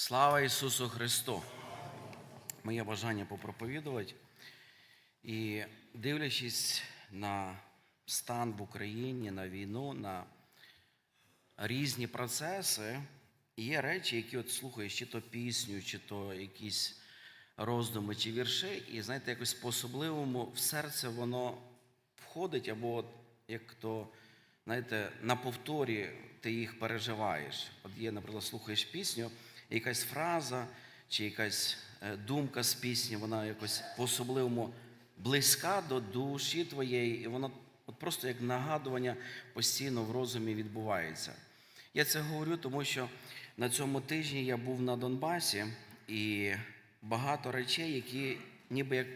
Слава Ісусу Христу! Моє бажання попроповідувати. І дивлячись на стан в Україні, на війну, на різні процеси, є речі, які от слухаєш, чи то пісню, чи то якісь роздуми, чи вірші, і знаєте, якось по-особливому в серце воно входить, або от, як то, знаєте, на повторі ти їх переживаєш. От є, наприклад, слухаєш пісню, якась фраза чи якась е, думка з пісні, вона якось по-особливому близька до душі твоєї, і воно от просто як нагадування постійно в розумі відбувається. Я це говорю, тому що на цьому тижні я був на Донбасі і багато речей, які ніби як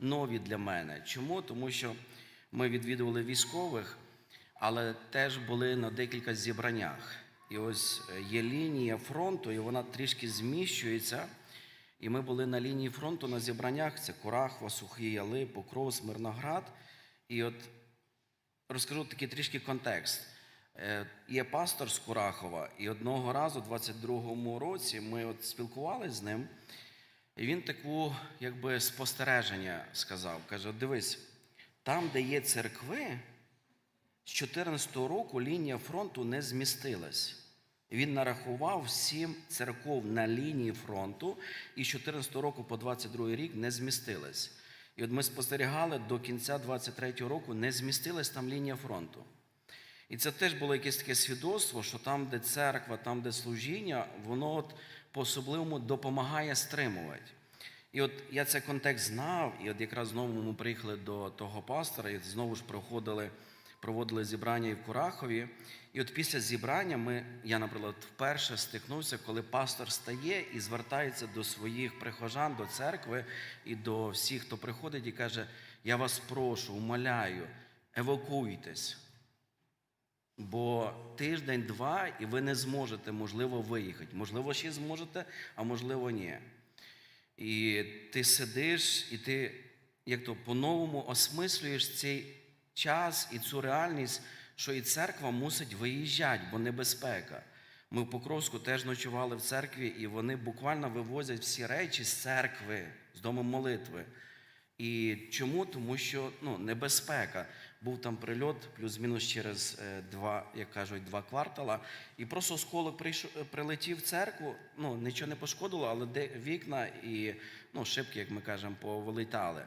нові для мене. Чому? Тому що ми відвідували військових, але теж були на декілька зібраннях. І ось е, є лінія фронту, і вона трішки зміщується. І ми були на лінії фронту на зібраннях: це Курахва, Сухий Яли, Покров, Смирноград. І от розкажу такий трішки контекст. Е, Є пастор з Курахова, і одного разу, у 22-му році, ми от спілкувалися з ним, і він таку, якби, спостереження сказав. Каже: дивись, там, де є церкви, з 14-го року лінія фронту не змістилась. Він нарахував сім церков на лінії фронту, і з 14 року по 22 рік не змістилась. І от ми спостерігали до кінця 23-го року не змістилась там лінія фронту. І це теж було якесь таке свідоцтво, що там, де церква, там, де служіння, воно от по-особливому допомагає стримувати. І от я цей контекст знав, і от якраз знову ми приїхали до того пастора, і знову ж проходили, проводили зібрання і в Курахові. І от після зібрання ми, я, наприклад, вперше стикнувся, коли пастор стає і звертається до своїх прихожан, до церкви і до всіх, хто приходить, і каже: Я вас прошу, умоляю, евакуйтесь. Бо тиждень-два, і ви не зможете, можливо, виїхати. Можливо, ще зможете, а можливо, ні. І ти сидиш, і ти як то по-новому осмислюєш цей час і цю реальність, що і церква мусить виїжджати, бо небезпека. Ми в Покровську теж ночували в церкві, і вони буквально вивозять всі речі з церкви, з дому молитви. І чому? Тому що ну, небезпека. Був там прильот, плюс-мінус через е, два, як кажуть, два квартала. І просто осколок прийшов, прилетів в церкву, ну, нічого не пошкодило, але де вікна і ну, шибки, як ми кажемо, повилітали.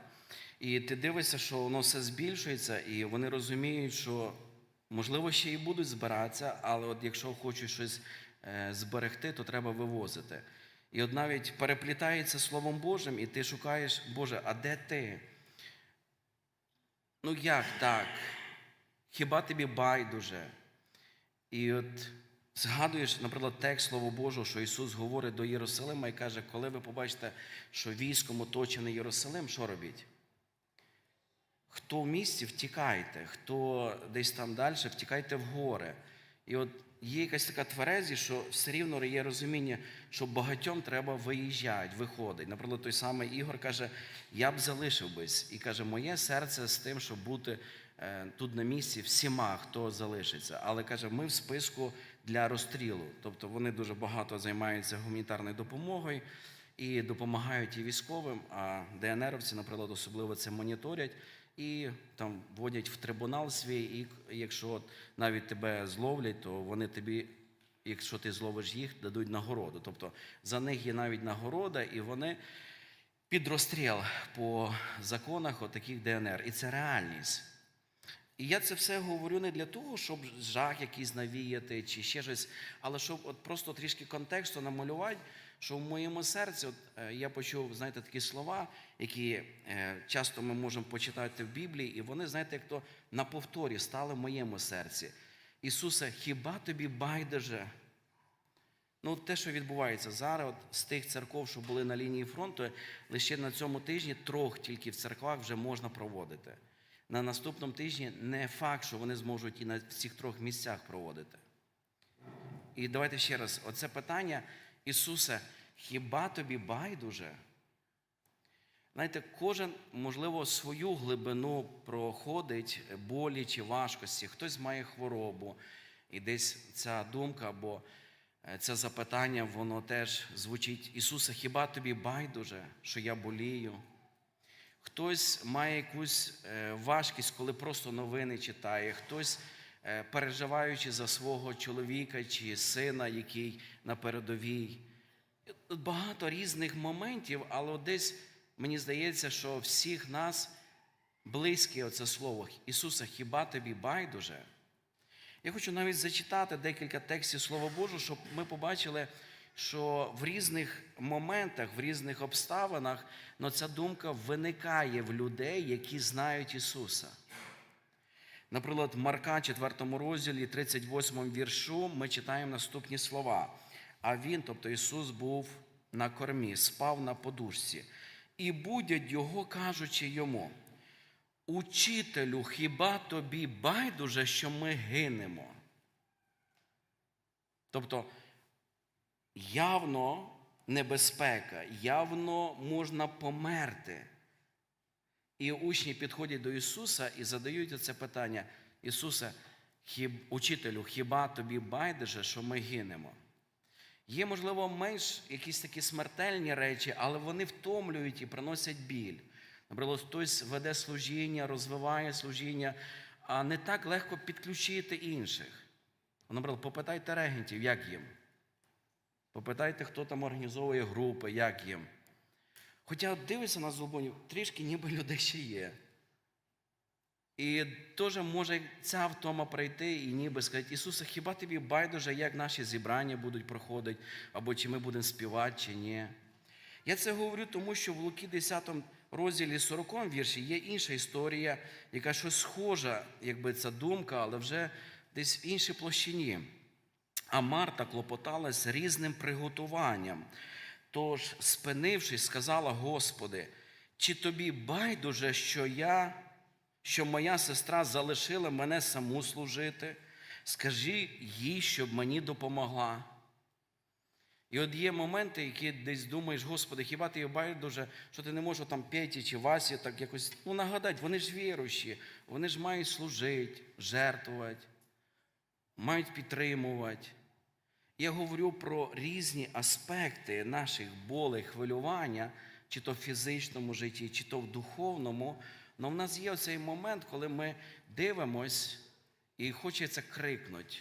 І ти дивишся, що воно все збільшується, і вони розуміють, що можливо ще і будуть збиратися, але от якщо хочуть щось е, зберегти, то треба вивозити. І от навіть переплітається Словом Божим, і ти шукаєш, Боже, а де ти? Ну як так? Хіба тобі байдуже? І от згадуєш, наприклад, текст Слова Божого, що Ісус говорить до Єрусалима і каже, коли ви побачите, що військом оточений Єрусалим, що робіть? Хто в місті, втікайте, хто десь там далі, втікайте в гори. І от є якась така тверезі, що все рівно є розуміння, що багатьом треба виїжджати, виходить. Наприклад, той самий Ігор каже: я б залишив бись. І каже, моє серце з тим, щоб бути е, тут на місці всіма, хто залишиться. Але каже, ми в списку для розстрілу. Тобто вони дуже багато займаються гуманітарною допомогою і допомагають і військовим, а ДНРовці, наприклад, особливо це моніторять. І там вводять в трибунал свій, і якщо навіть тебе зловлять, то вони тобі, якщо ти зловиш їх, дадуть нагороду. Тобто за них є навіть нагорода, і вони під розстріл по законах отаких ДНР. І це реальність. І я це все говорю не для того, щоб жах якийсь навіяти чи ще щось, але щоб от просто трішки контексту намалювати, що в моєму серці от, е, я почув, знаєте, такі слова, які е, часто ми можемо почитати в Біблії, і вони, знаєте, як то на повторі стали в моєму серці. Ісусе, хіба тобі байдуже? Ну, те, що відбувається зараз, от, з тих церков, що були на лінії фронту, лише на цьому тижні трьох тільки в церквах вже можна проводити. На наступному тижні не факт, що вони зможуть і на всіх трьох місцях проводити. І давайте ще раз: оце питання, Ісусе, хіба тобі байдуже? Знаєте, кожен, можливо, свою глибину проходить болі чи важкості, хтось має хворобу, і десь ця думка або е, це запитання, воно теж звучить: Ісусе, хіба тобі байдуже, що я болію? Хтось має якусь е, важкість, коли просто новини читає, хтось, е, переживаючи за свого чоловіка чи сина, який на передовій. Багато різних моментів, але десь мені здається, що всіх нас близьке оце слово. Ісуса, хіба тобі байдуже? Я хочу навіть зачитати декілька текстів Слова Божого, щоб ми побачили, що в різних моментах, в різних обставинах но ця думка виникає в людей, які знають Ісуса. Наприклад, в Марка, 4 розділі, 38 віршу, ми читаємо наступні слова. А він, тобто Ісус, був на кормі, спав на подушці, і будять його, кажучи йому: Учителю, хіба тобі байдуже, що ми гинемо? Тобто, явно небезпека, явно можна померти. І учні підходять до Ісуса і задають це питання: Ісусе, хіб, учителю, хіба тобі байдуже, що ми гинемо? Є, можливо, менш якісь такі смертельні речі, але вони втомлюють і приносять біль. Наприклад, хтось веде служіння, розвиває служіння, а не так легко підключити інших. Наприклад, попитайте регентів, як їм. Попитайте, хто там організовує групи, як їм. Хоча от дивишся на злобонів, трішки ніби людей ще є. І теж може ця втома прийти і ніби сказати, Ісусе, хіба тобі байдуже, як наші зібрання будуть проходити, або чи ми будемо співати, чи ні. Я це говорю, тому що в Луки 10 розділі 40 вірші є інша історія, яка щось схожа, якби ця думка, але вже десь в іншій площині. А Марта клопоталась різним приготуванням. Тож, спинившись, сказала Господи, чи тобі байдуже, що я, що моя сестра залишила мене саму служити? Скажи їй, щоб мені допомогла. І от є моменти, які десь думаєш, Господи, хіба ти байдуже, що ти не можеш там Петі чи Васі так якось ну, нагадати, вони ж віруючі, вони ж мають служити, жертвувати, мають підтримувати. Я говорю про різні аспекти наших болей, хвилювання, чи то в фізичному житті, чи то в духовному. Але в нас є оцей момент, коли ми дивимось і хочеться крикнути.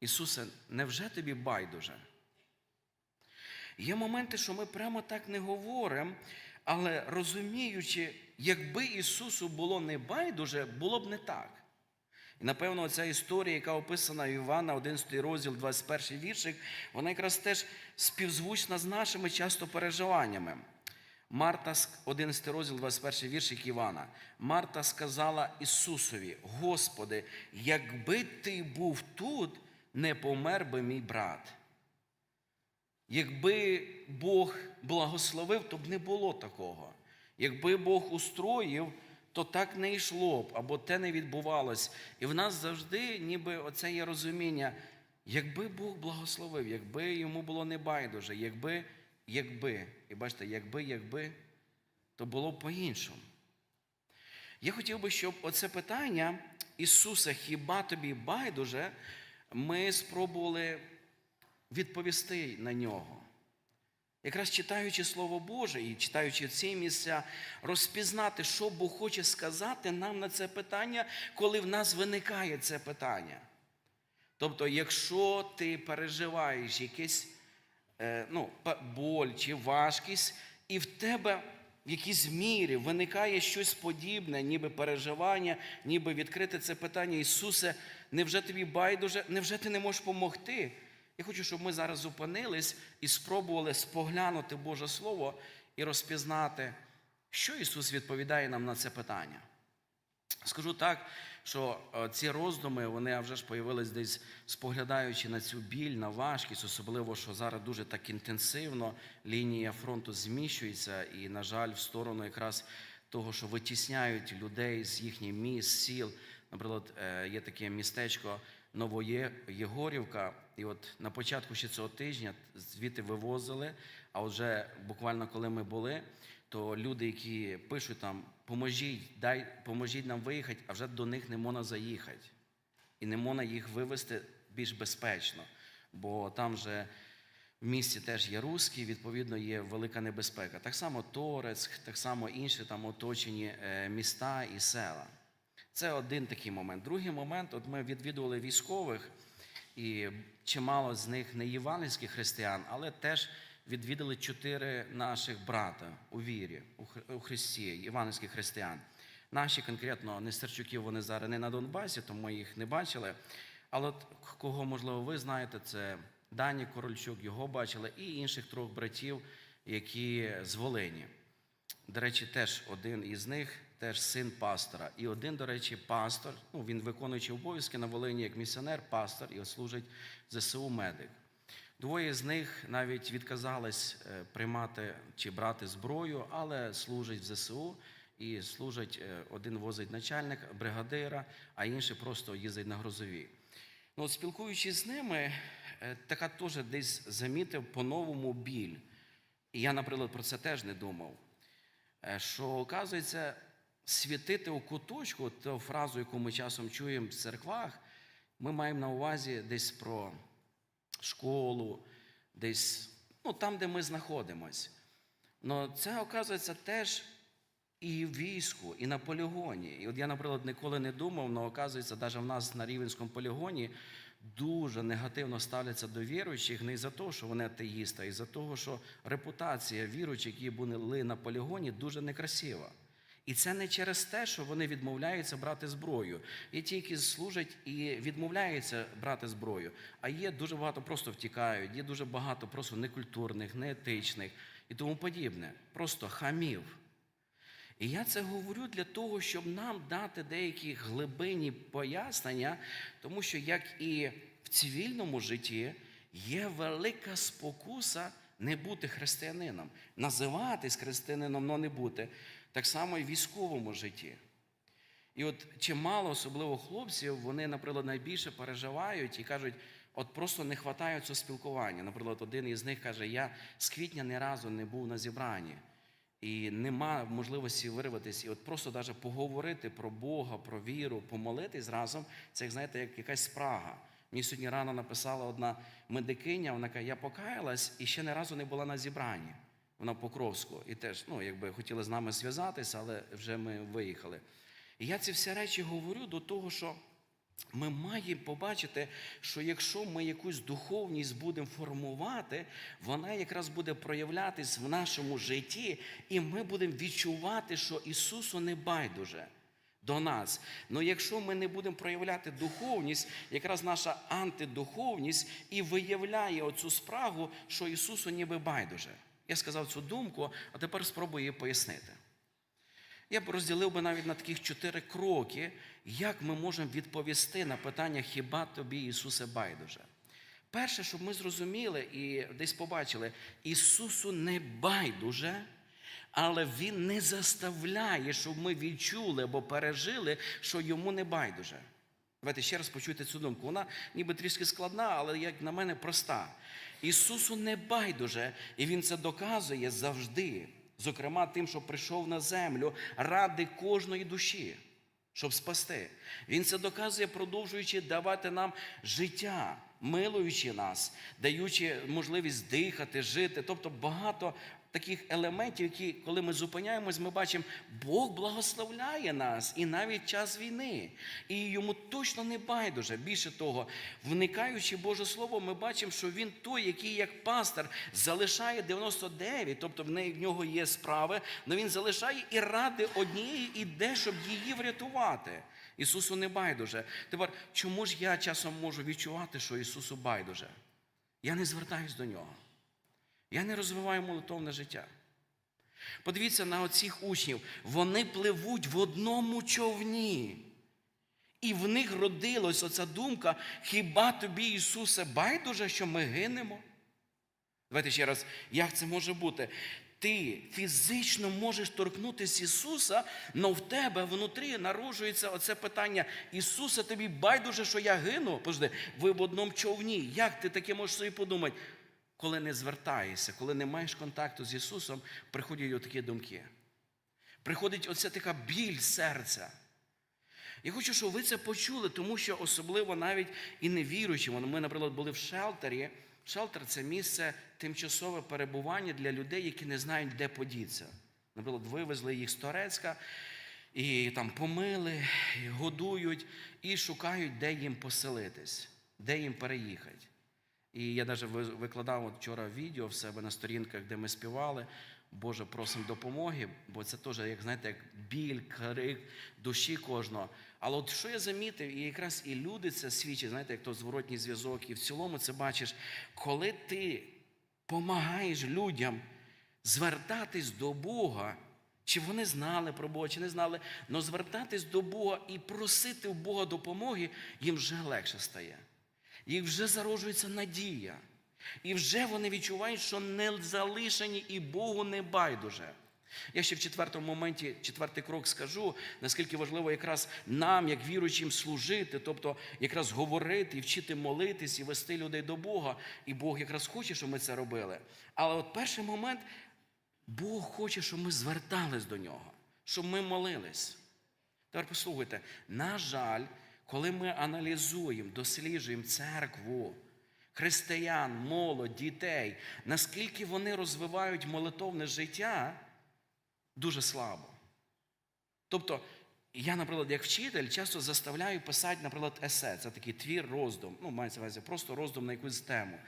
Ісусе, невже тобі байдуже? Є моменти, що ми прямо так не говоримо, але розуміючи, якби Ісусу було не байдуже, було б не так. І напевно, ця історія, яка описана в Івана, 11 розділ, 21 віршик, вона якраз теж співзвучна з нашими часто переживаннями. Марта, 11 розділ, 21 віршик Івана. Марта сказала Ісусові: Господи, якби ти був тут, не помер би мій брат. Якби Бог благословив, то б не було такого. Якби Бог устроїв, то так не йшло б, або те не відбувалось. І в нас завжди, ніби оце є розуміння, якби Бог благословив, якби йому було не байдуже, якби, якби, і бачите, якби, якби, то було б по-іншому. Я хотів би, щоб оце питання Ісуса, хіба тобі байдуже, ми спробували відповісти на нього. Якраз читаючи Слово Боже і читаючи ці місця, розпізнати, що Бог хоче сказати нам на це питання, коли в нас виникає це питання. Тобто, якщо ти переживаєш якийсь е, ну, боль чи важкість, і в тебе в якійсь мірі виникає щось подібне, ніби переживання, ніби відкрити це питання, Ісусе, невже тобі байдуже, невже ти не можеш допомогти? Я хочу, щоб ми зараз зупинились і спробували споглянути Боже Слово і розпізнати, що Ісус відповідає нам на це питання. Скажу так, що ці роздуми, вони вже ж появились десь споглядаючи на цю біль, на важкість, особливо, що зараз дуже так інтенсивно лінія фронту зміщується, і, на жаль, в сторону якраз того, що витісняють людей з їхніх міст, сіл. Наприклад, є таке містечко Новоєгорівка, і от на початку ще цього тижня звідти вивозили. А вже буквально коли ми були, то люди, які пишуть там, поможіть, дай, поможіть нам виїхати, а вже до них не можна заїхати. І не можна їх вивезти більш безпечно. бо там же в місті теж є русські, відповідно, є велика небезпека. Так само Торецьк, так само інші там оточені е, міста і села. Це один такий момент. Другий момент, от ми відвідували військових, і чимало з них не євангельських християн, але теж відвідали чотири наших брата у вірі, у Христі, євангельських християн. Наші конкретно Нестерчуків вони зараз не на Донбасі, тому їх не бачили. Але от кого, можливо, ви знаєте, це Дані Корольчук, його бачили, і інших трьох братів, які з Волині. До речі, теж один із них теж син пастора. І один, до речі, пастор. Ну, він виконуючи обов'язки на Волині як місіонер, пастор і служить ЗСУ медик. Двоє з них навіть відказались е, приймати чи брати зброю, але служать в ЗСУ і служать, е, один возить начальник бригадира, а інший просто їздить на грузові. Ну, от спілкуючись з ними, е, така теж десь замітив по-новому біль. І я, наприклад, про це теж не думав. Що, оказується, світити у куточку, ту фразу, яку ми часом чуємо в церквах, ми маємо на увазі десь про школу, десь ну, там, де ми знаходимось. Но це, оказується, теж і в війську, і на полігоні. І от я, наприклад, ніколи не думав, але оказується, навіть в нас на Рівенському полігоні дуже негативно ставляться до віруючих не за те, що вони атеїсти, а із за того, що репутація віруючих, які були на полігоні, дуже некрасива. І це не через те, що вони відмовляються брати зброю. Є ті, які служать і відмовляються брати зброю. А є дуже багато просто втікають, є дуже багато просто некультурних, неетичних і тому подібне. Просто хамів. І я це говорю для того, щоб нам дати деякі глибинні пояснення, тому що як і в цивільному житті є велика спокуса не бути християнином, називатись християнином, але не бути. Так само і в військовому житті. І от чимало, особливо хлопців, вони, наприклад, найбільше переживають і кажуть, от просто не вистачає цього спілкування. Наприклад, один із них каже: я з квітня ні разу не був на зібранні. І нема можливості вирватися, і от просто навіть поговорити про Бога, про віру, помолитись разом, це як знаєте, як якась спрага. Мені сьогодні рано написала одна медикиня, вона каже, я покаялась і ще ні разу не була на зібранні. Вона в Покровську. І теж, ну, якби хотіла з нами зв'язатися, але вже ми виїхали. І я ці всі речі говорю до того, що ми маємо побачити, що якщо ми якусь духовність будемо формувати, вона якраз буде проявлятись в нашому житті, і ми будемо відчувати, що Ісусу не байдуже до нас. Але якщо ми не будемо проявляти духовність, якраз наша антидуховність і виявляє оцю спрагу, що Ісусу ніби байдуже. Я сказав цю думку, а тепер спробую її пояснити. Я б розділив би навіть на таких чотири кроки, як ми можемо відповісти на питання, хіба тобі, Ісусе, байдуже. Перше, щоб ми зрозуміли і десь побачили, Ісусу не байдуже, але Він не заставляє, щоб ми відчули або пережили, що йому не байдуже. Давайте ще раз почуйте цю думку. Вона ніби трішки складна, але як на мене проста. Ісусу не байдуже, і Він це доказує завжди. Зокрема, тим, що прийшов на землю ради кожної душі, щоб спасти. Він це доказує, продовжуючи давати нам життя, милуючи нас, даючи можливість дихати, жити. Тобто багато таких елементів, які, коли ми зупиняємось, ми бачимо, Бог благословляє нас і навіть час війни. І йому точно не байдуже. Більше того, вникаючи Боже Слово, ми бачимо, що він той, який як пастор залишає 99, тобто в нього є справи, але він залишає і ради однієї іде, щоб її врятувати. Ісусу не байдуже. Тепер, чому ж я часом можу відчувати, що Ісусу байдуже? Я не звертаюсь до нього. Я не розвиваю молитовне життя. Подивіться на оцих учнів. Вони пливуть в одному човні. І в них родилась оця думка: хіба тобі, Ісусе, байдуже, що ми гинемо? Давайте ще раз, як це може бути? Ти фізично можеш торкнутися Ісуса, але в тебе внутрі народжується оце питання: Ісусе, тобі байдуже, що я гину? Пожди, ви в одному човні. Як ти таке можеш собі подумати? Коли не звертаєшся, коли не маєш контакту з Ісусом, приходять отакі думки. Приходить оця така біль серця. Я хочу, щоб ви це почули, тому що особливо навіть і невіруючим. Ми, наприклад, були в шелтері. Шелтер це місце тимчасове перебування для людей, які не знають, де подіться. Наприклад, вивезли їх з Торецька і там помили, і годують і шукають, де їм поселитись, де їм переїхати. І я навіть викладав вчора відео в себе на сторінках, де ми співали. Боже, просимо допомоги, бо це теж, як знаєте, як біль, крик душі кожного. Але от що я замітив, і якраз і люди це свідчать, знаєте, як то зворотній зв'язок, і в цілому це бачиш, коли ти допомагаєш людям звертатись до Бога, чи вони знали про Бога, чи не знали, але звертатись до Бога і просити у Бога допомоги, їм вже легше стає. Їх вже зароджується надія. І вже вони відчувають, що не залишені і Богу не байдуже. Я ще в четвертому моменті, четвертий крок скажу, наскільки важливо якраз нам, як віруючим, служити, тобто якраз говорити вчити молитись і вести людей до Бога. І Бог якраз хоче, щоб ми це робили. Але от перший момент, Бог хоче, щоб ми звертались до нього, щоб ми молились. Тепер послухайте, на жаль, коли ми аналізуємо, досліджуємо церкву, християн, молодь, дітей, наскільки вони розвивають молитовне життя, дуже слабо. Тобто, я, наприклад, як вчитель, часто заставляю писати, наприклад, есе. Це такий твір, роздум. Ну, мається увазі, просто роздум на якусь тему.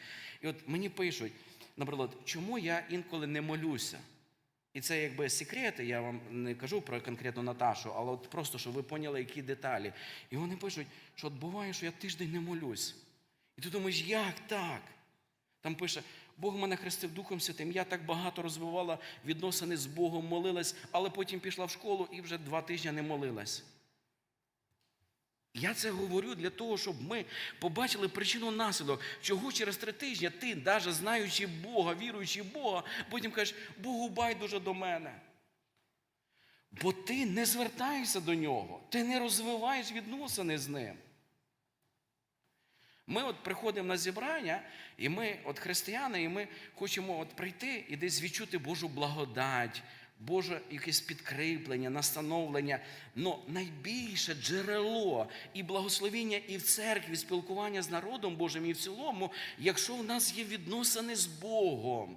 І от мені пишуть, наприклад, чому я інколи не молюся? І це якби секрети, я вам не кажу про конкретну Наташу, але от просто, щоб ви поняли, які деталі. І вони пишуть, що от буває, що я тиждень не молюсь. І ти думаєш, як так? Там пише, Бог мене хрестив Духом Святим, я так багато розвивала відносини з Богом, молилась, але потім пішла в школу і вже два тижні не молилась. Я це говорю для того, щоб ми побачили причину наслідок, чого через три тижні ти, навіть знаючи Бога, віруючи в Бога, потім кажеш, Богу байдуже до мене. Бо ти не звертаєшся до нього, ти не розвиваєш відносини з ним. Ми от приходимо на зібрання, і ми, от християни, і ми хочемо от прийти і десь відчути Божу благодать, Боже якесь підкріплення, настановлення. Но найбільше джерело і благословіння і в церкві, спілкування з народом Божим, і в цілому, якщо в нас є відносини з Богом.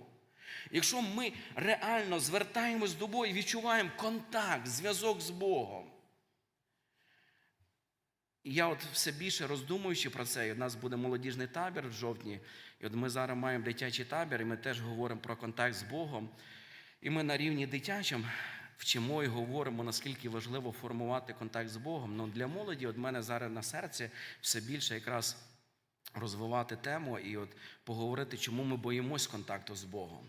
Якщо ми реально звертаємось до Бога і відчуваємо контакт, зв'язок з Богом. І я от все більше роздумуючи про це, і у нас буде молодіжний табір в жовтні, і от ми зараз маємо дитячий табір, і ми теж говоримо про контакт з Богом. І ми на рівні дитячим вчимо і говоримо, наскільки важливо формувати контакт з Богом. Ну для молоді, от мене зараз на серці все більше якраз розвивати тему і от поговорити, чому ми боїмось контакту з Богом.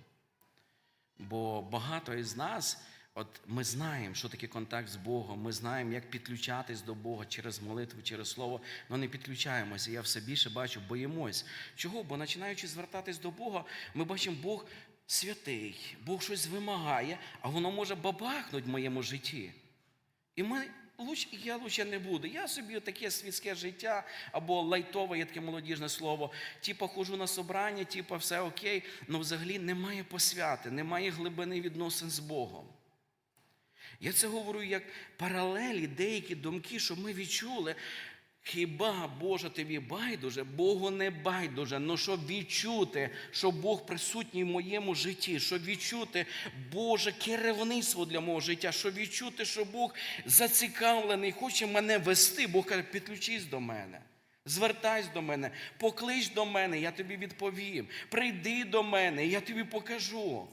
Бо багато із нас, от ми знаємо, що таке контакт з Богом, ми знаємо, як підключатись до Бога через молитву, через слово, але не підключаємося. Я все більше бачу, боїмось. Чого? Бо починаючи звертатись до Бога, ми бачимо, Бог святий, Бог щось вимагає, а воно може бабахнути в моєму житті. І ми луч, я лучше не буду. Я собі таке світське життя або лайтове, є таке молодіжне слово. Типа хожу на собрання, типа все окей, але взагалі немає посвяти, немає глибини відносин з Богом. Я це говорю як паралелі, деякі думки, щоб ми відчули. Хіба Боже тобі байдуже, Богу не байдуже, але щоб відчути, що Бог присутній в моєму житті, щоб відчути Боже керівництво для мого життя, щоб відчути, що Бог зацікавлений, хоче мене вести, Бог каже, підключись до мене. Звертайся до мене, поклич до мене, я тобі відповім. Прийди до мене, я тобі покажу.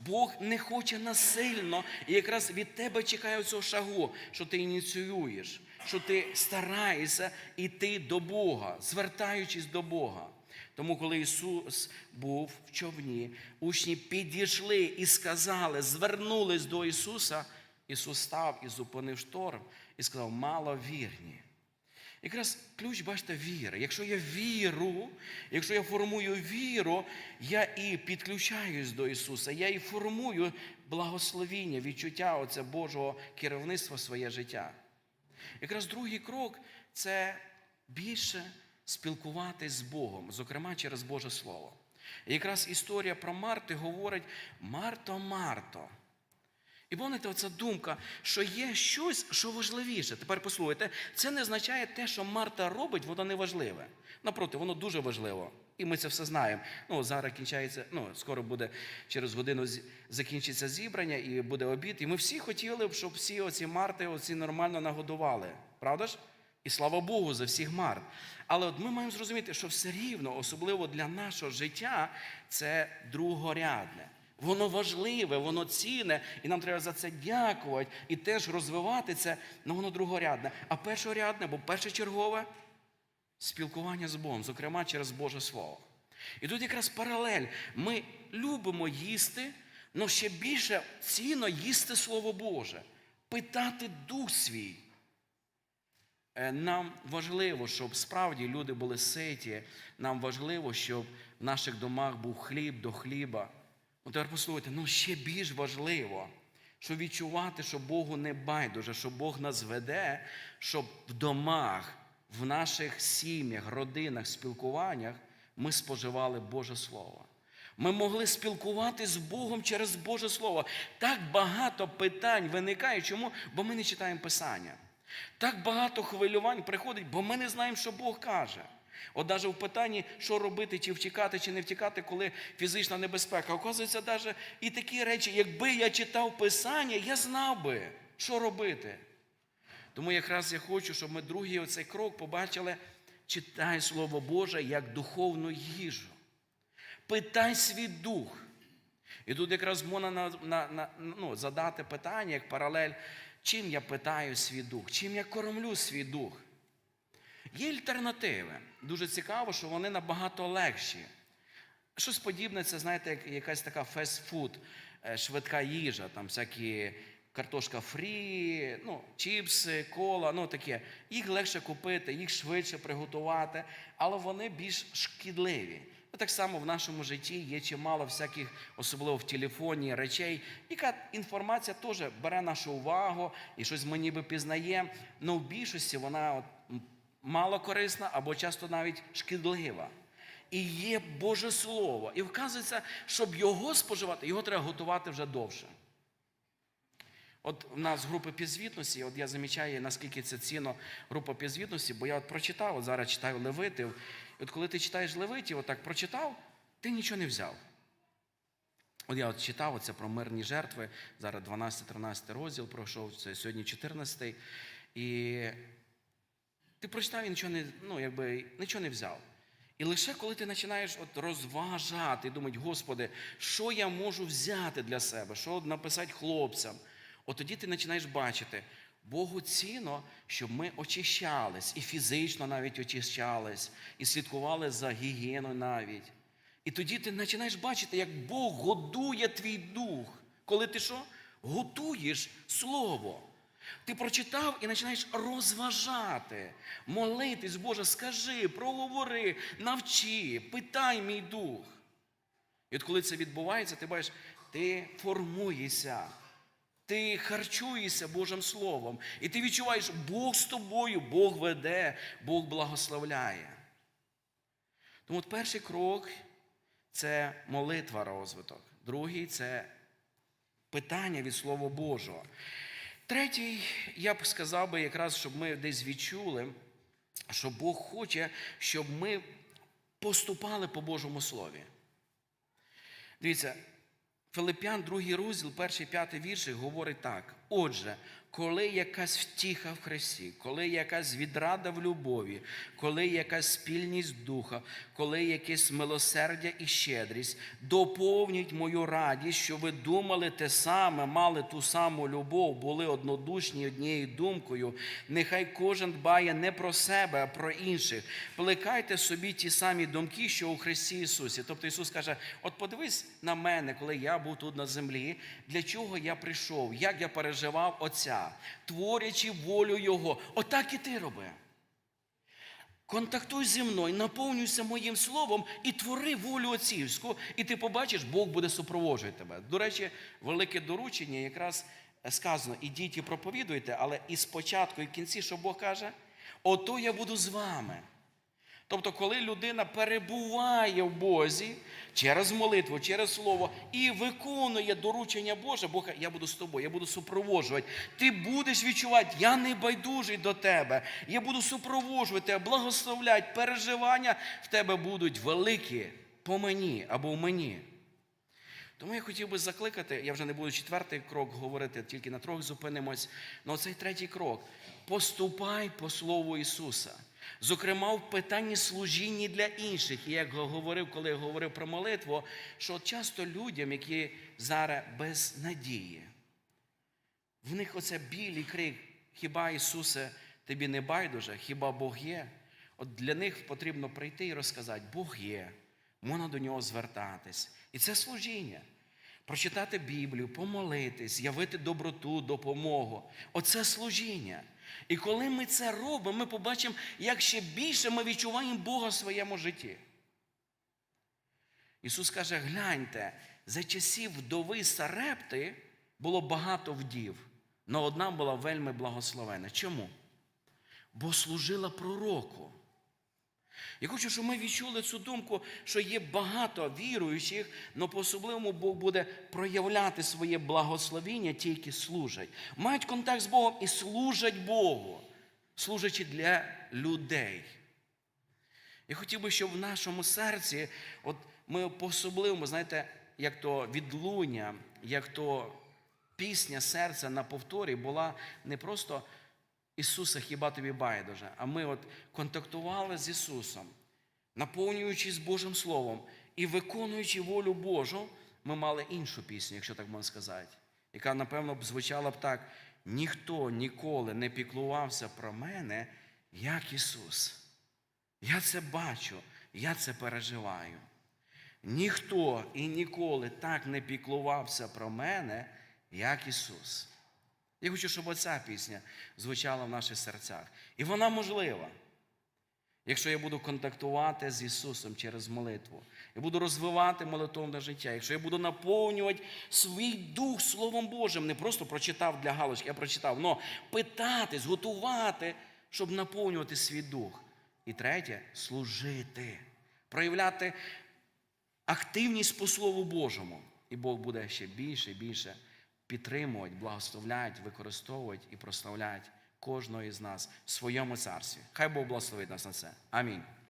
Бог не хоче насильно, і якраз від тебе чекає цього шагу, що ти ініціюєш, що ти стараєшся йти до Бога, звертаючись до Бога. Тому, коли Ісус був в човні, учні підійшли і сказали, звернулись до Ісуса, Ісус став і зупинив шторм і сказав, маловірні. Якраз ключ, бачите, віра. Якщо я віру, якщо я формую віру, я і підключаюсь до Ісуса, я і формую благословіння, відчуття оце Божого керівництва своє життя. Якраз другий крок це більше спілкуватись з Богом, зокрема через Боже Слово. І якраз історія про Марти говорить: Марто, Марто. І помните, оця думка, що є щось, що важливіше. Тепер послухайте, це не означає те, що Марта робить, воно не важливе. Напроти, воно дуже важливо. І ми це все знаємо. Ну, зараз кінчається, ну, скоро буде через годину закінчиться зібрання і буде обід. І ми всі хотіли б, щоб всі оці марти оці нормально нагодували. Правда ж? І слава Богу за всіх март. Але от ми маємо зрозуміти, що все рівно, особливо для нашого життя, це другорядне. Воно важливе, воно цінне, і нам треба за це дякувати і теж розвивати це, але воно другорядне. А першорядне, бо першочергове спілкування з Богом, зокрема через Боже Слово. І тут якраз паралель. Ми любимо їсти, але ще більше цінно їсти Слово Боже, питати дух свій. Е, Нам важливо, щоб справді люди були ситі. Нам важливо, щоб в наших домах був хліб до хліба. Ну, тепер послухайте, ну ще більш важливо, щоб відчувати, що Богу не байдуже, що Бог нас веде, щоб в домах, в наших сім'ях, родинах, спілкуваннях ми споживали Боже Слово. Ми могли спілкуватися з Богом через Боже Слово. Так багато питань виникає. Чому? Бо ми не читаємо Писання. Так багато хвилювань приходить, бо ми не знаємо, що Бог каже. От навіть в питанні, що робити, чи втікати, чи не втікати, коли фізична небезпека. Оказується, навіть і такі речі, якби я читав Писання, я знав би, що робити. Тому якраз я хочу, щоб ми другий оцей крок побачили, читай Слово Боже як духовну їжу. Питай свій дух. І тут якраз можна на, на, на, ну, задати питання як паралель, чим я питаю свій дух, чим я кормлю свій дух. Є альтернативи. Дуже цікаво, що вони набагато легші. Щось подібне, це, знаєте, як якась така фастфуд, е, швидка їжа, там всякі картошка фрі, ну, чіпси, кола, ну таке. Їх легше купити, їх швидше приготувати, але вони більш шкідливі. Ну, Так само в нашому житті є чимало всяких, особливо в телефоні, речей, яка інформація теж бере нашу увагу і щось ми ніби пізнаємо, але в більшості вона от, мало корисна або часто навіть шкідлива. І є Боже Слово. І вказується, щоб його споживати, його треба готувати вже довше. От у нас групи підзвітності, от я замічаю, наскільки це цінно група підзвітності, бо я от прочитав, от зараз читаю Левитів. І от коли ти читаєш Левитів, отак прочитав, ти нічого не взяв. От я от читав оце про мирні жертви, зараз 12-13 розділ пройшов, це сьогодні 14. І ти прочитав і нічого не, ну, якби, нічого не взяв. І лише коли ти починаєш от розважати, думати, Господи, що я можу взяти для себе, що написати хлопцям, от тоді ти починаєш бачити, Богу цінно, щоб ми очищались, і фізично навіть очищались, і слідкували за гігієною навіть. І тоді ти починаєш бачити, як Бог годує твій дух, коли ти що? Готуєш слово. Ти прочитав і починаєш розважати, молитись, Боже, скажи, проговори, навчи, питай мій дух. І от коли це відбувається, ти бачиш, ти формуєшся, ти харчуєшся Божим Словом, і ти відчуваєш, Бог з тобою, Бог веде, Бог благословляє. Тому от перший крок це молитва розвиток. Другий це питання від Слова Божого. Третій, я б сказав би, якраз, щоб ми десь відчули, що Бог хоче, щоб ми поступали по Божому Слові. Дивіться, Филип'ян, другий розділ, перший п'ятий вірші говорить так. Отже, коли якась втіха в Христі, коли якась відрада в любові, коли якась спільність духа, коли якесь милосердя і щедрість, доповніть мою радість, що ви думали те саме, мали ту саму любов, були однодушні однією думкою. Нехай кожен дбає не про себе, а про інших. Плекайте собі ті самі думки, що у Христі Ісусі. Тобто Ісус каже: от подивись на мене, коли я був тут на землі, для чого я прийшов, як я переживав Отця, творячи волю Його. Отак і ти роби. Контактуй зі мною, наповнюйся моїм словом і твори волю отцівську, і ти побачиш, Бог буде супроводжувати тебе. До речі, велике доручення якраз сказано: ідіть і проповідуйте, але і спочатку, і в кінці, що Бог каже, ото я буду з вами. Тобто, коли людина перебуває в Бозі через молитву, через слово і виконує доручення Боже, Бог, я буду з тобою, я буду супроводжувати. Ти будеш відчувати, я не байдужий до тебе. Я буду супроводжувати, благословляти, переживання в тебе будуть великі по мені або в мені. Тому я хотів би закликати, я вже не буду четвертий крок говорити, тільки на трьох зупинимось. але цей третій крок. Поступай по Слову Ісуса. Зокрема, в питанні служіння для інших. І як говорив, коли я говорив про молитву, що часто людям, які зараз без надії, в них оце білий крик, хіба Ісусе, тобі не байдуже, хіба Бог є? От для них потрібно прийти і розказати, Бог є, можна до нього звертатись. І це служіння. Прочитати Біблію, помолитись, явити доброту, допомогу. Оце служіння. І коли ми це робимо, ми побачимо, як ще більше ми відчуваємо Бога в своєму житті. Ісус каже: гляньте, за часів вдови Сарепти було багато вдів, але одна була вельми благословена. Чому? Бо служила пророку. Я хочу, щоб ми відчули цю думку, що є багато віруючих, але по-особливому Бог буде проявляти своє благословіння, ті, які служать. Мають контакт з Богом і служать Богу, служачи для людей. Я хотів би, щоб в нашому серці, от ми по-особливому, знаєте, як то відлуння, як то пісня серця на повторі була не просто Ісуса, хіба тобі байдуже, а ми от контактували з Ісусом, наповнюючись Божим Словом і виконуючи волю Божу, ми мали іншу пісню, якщо так можна сказати, яка, напевно, б звучала б так: ніхто ніколи не піклувався про мене, як Ісус. Я це бачу, я це переживаю. Ніхто і ніколи так не піклувався про мене, як Ісус. Я хочу, щоб оця пісня звучала в наших серцях. І вона можлива. Якщо я буду контактувати з Ісусом через молитву, я буду розвивати молитовне життя, якщо я буду наповнювати свій дух Словом Божим, не просто прочитав для галочки, я прочитав, але питатись, готувати, щоб наповнювати свій дух. І третє служити, проявляти активність по Слову Божому. І Бог буде ще більше і більше підтримувати, благословляють, використовують і прославляють кожного із нас в своєму царстві. Хай Бог благословить нас на це. Амінь.